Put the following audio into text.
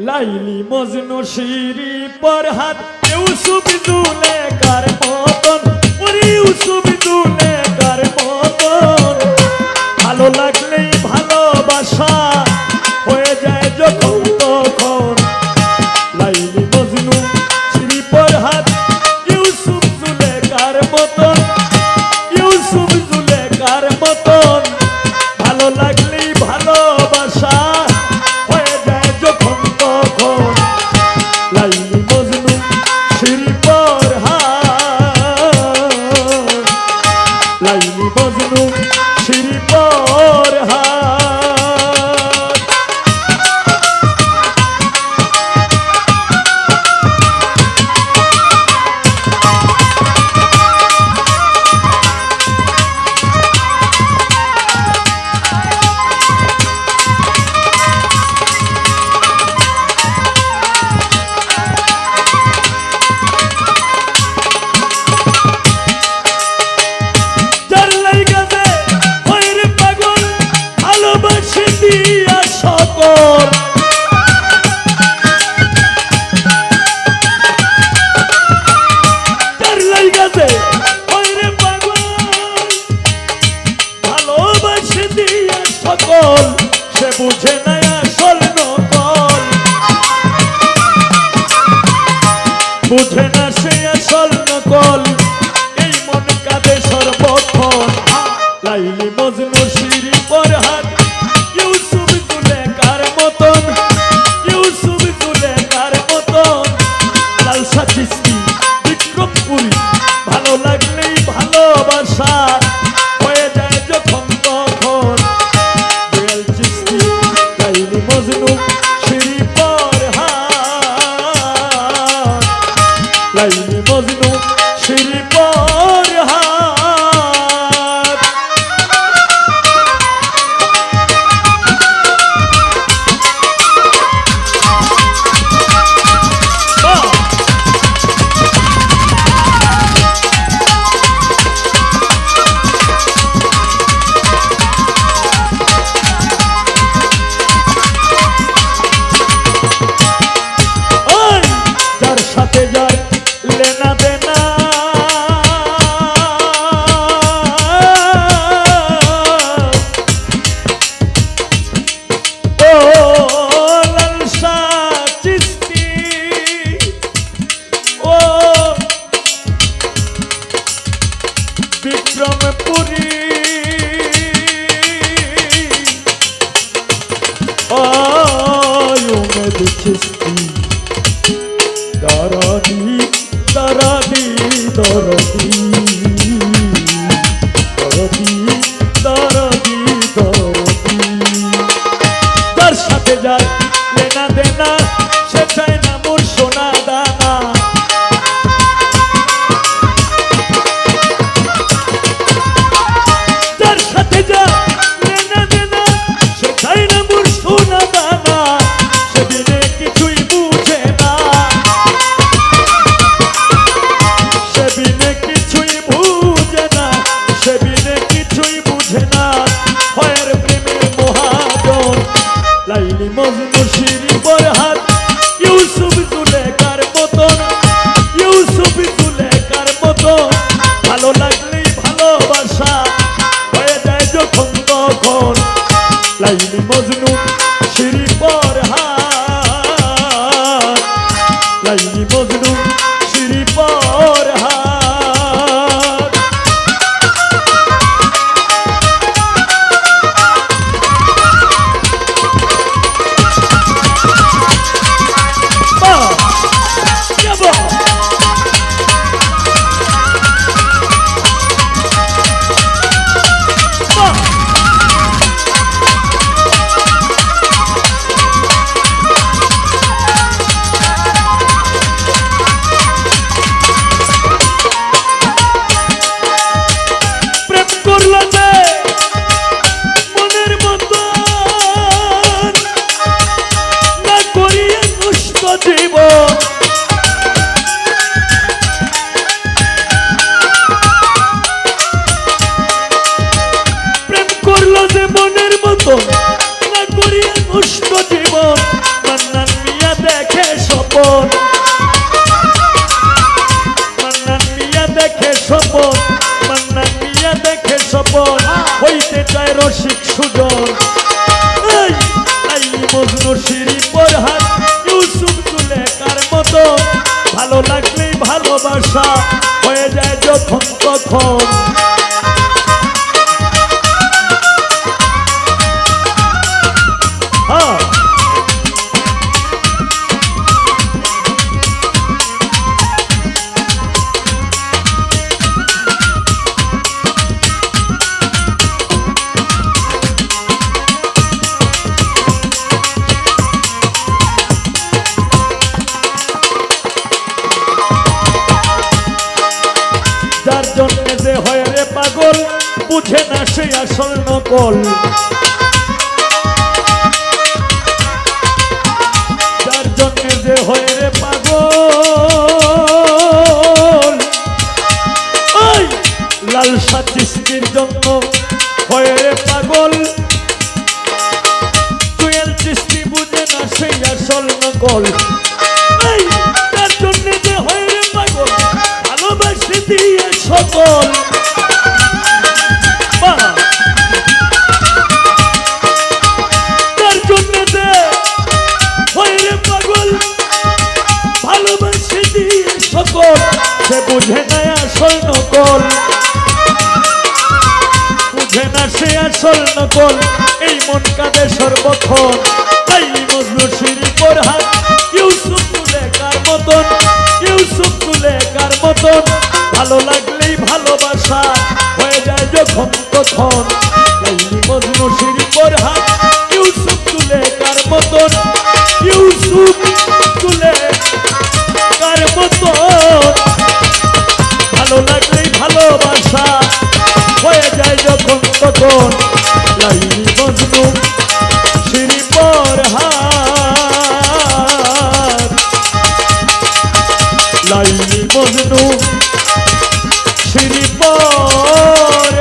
Laili Majnu Siri পর পরহাত, ইউসুফ দুলে কার মতন ওরে ইউসুফ দুলে কার মতন ভালো লাগে দিয়ে সকল সে বুঝে নাই আসল নকল। বুঝে না সে আসল সর্বক্ষণ। তারা দি দরদি should পাগল, বুঝে না সে আসল নকল। যার জন্য যে হয় রে পাগল। লাল জন্য হয় রে পাগল। তুয়েল চিস্তি বুঝে না সেই আসল নকল। তার জন্য যে রে সকল। আসল নকল। বুঝে না সে আসল নকল, এই মন কাঁদে সর্বক্ষণ। লাইলি মজনু সিঁড়ি পরহাট ইউসুফ তুলে কার মতন? ইউসুফ তুলে কার মতন? ভালো লাগলেই ভালোবাসা, হয়ে যায় যখন তখন। লাইলি মজনু সিঁড়ি পরহাট জীবন লাই বাঁচবো সিঁড়ি পর হার পর